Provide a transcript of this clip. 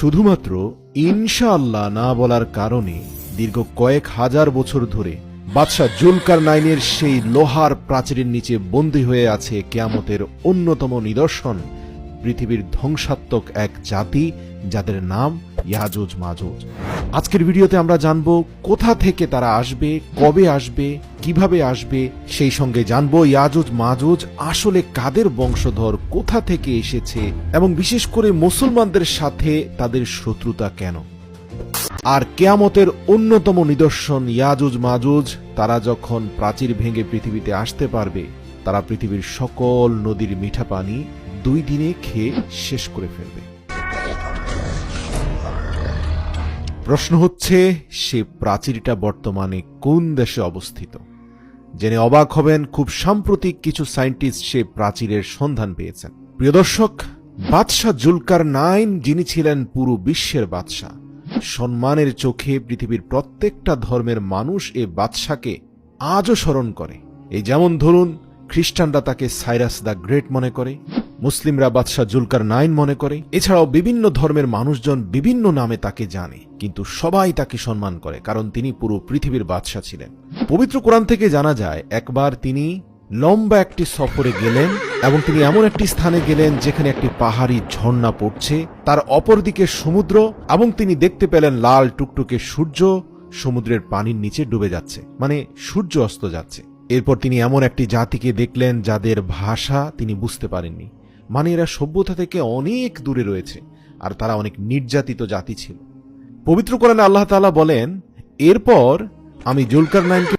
শুধুমাত্র ইনশাআল্লাহ না বলার কারণে দীর্ঘ কয়েক হাজার বছর ধরে বাদশাহ জুলকার নাইনের সেই লোহার প্রাচীরের নিচে বন্দী হয়ে আছে কেয়ামতের অন্যতম নিদর্শন, পৃথিবীর ধ্বংসাত্মক এক জাতি যাদের নাম ইয়াজুজ মাজুজ আজকের ভিডিওতে আমরা জানব কোথা থেকে তারা আসবে, কবে আসবে, কীভাবে আসবে, সেই সঙ্গে জানব ইয়াজুজ মাজুজ আসলে কাদের বংশধর, কোথা থেকে এসেছে, এবং বিশেষ করে মুসলমানদের সাথে তাদের শত্রুতা কেন। আর কেয়ামতের অন্যতম নিদর্শন ইয়াজুজ মাজুজ, তারা যখন প্রাচীর ভেঙে পৃথিবীতে আসতে পারবে, তারা পৃথিবীর সকল নদীর মিঠা পানি দুই দিনে খেয়ে শেষ করে ফেলবে। প্রশ্ন হচ্ছে, সে প্রাচীরটা বর্তমানে কোন দেশে অবস্থিত? জেনে অবাক হবেন, খুব সাম্প্রতিক কিছু সায়েন্টিস্ট সে প্রাচীরের সন্ধান পেয়েছেন। প্রিয় দর্শক, বাদশাহ জুলকার নাইন, যিনি ছিলেন পুরো বিশ্বের বাদশাহ, সম্মানের চোখে পৃথিবীর প্রত্যেকটা ধর্মের মানুষ এ বাদশাকে আজও স্মরণ করে। এই যেমন ধরুন, খ্রিস্টানরা তাকে সাইরাস দ্য গ্রেট মনে করে মুসলিমরা বাদশাহ জুলকার নাইন মনে করে। এছাড়াও বিভিন্ন ধর্মের মানুষজন বিভিন্ন নামে তাকে জানে, কিন্তু সবাই তাকে সম্মান করে, কারণ তিনি পুরো পৃথিবীর বাদশাহ ছিলেন। পবিত্র কোরআন থেকে জানা যায়, একবার তিনি লম্বা একটি সফরে গেলেন এবং তিনি এমন একটি স্থানে গেলেন যেখানে একটি পাহাড়ি ঝর্ণা পড়ছে। তার অপরদিকে সমুদ্র এবং তিনি দেখতে পেলেন লাল টুকটুকে সূর্য সমুদ্রের পানির নিচে ডুবে যাচ্ছে মানে সূর্য অস্ত যাচ্ছে। এরপর তিনি এমন একটি জাতিকে দেখলেন যাদের ভাষা তিনি বুঝতে পারেননি। মানে এরা সভ্যতা থেকে অনেক দূরে রয়েছে, আর তারা অনেক নির্যাতিত জাতি ছিল। পবিত্র কোরআনে আল্লাহ তালা বলেন, এরপর আমি জুলকার নাইনকে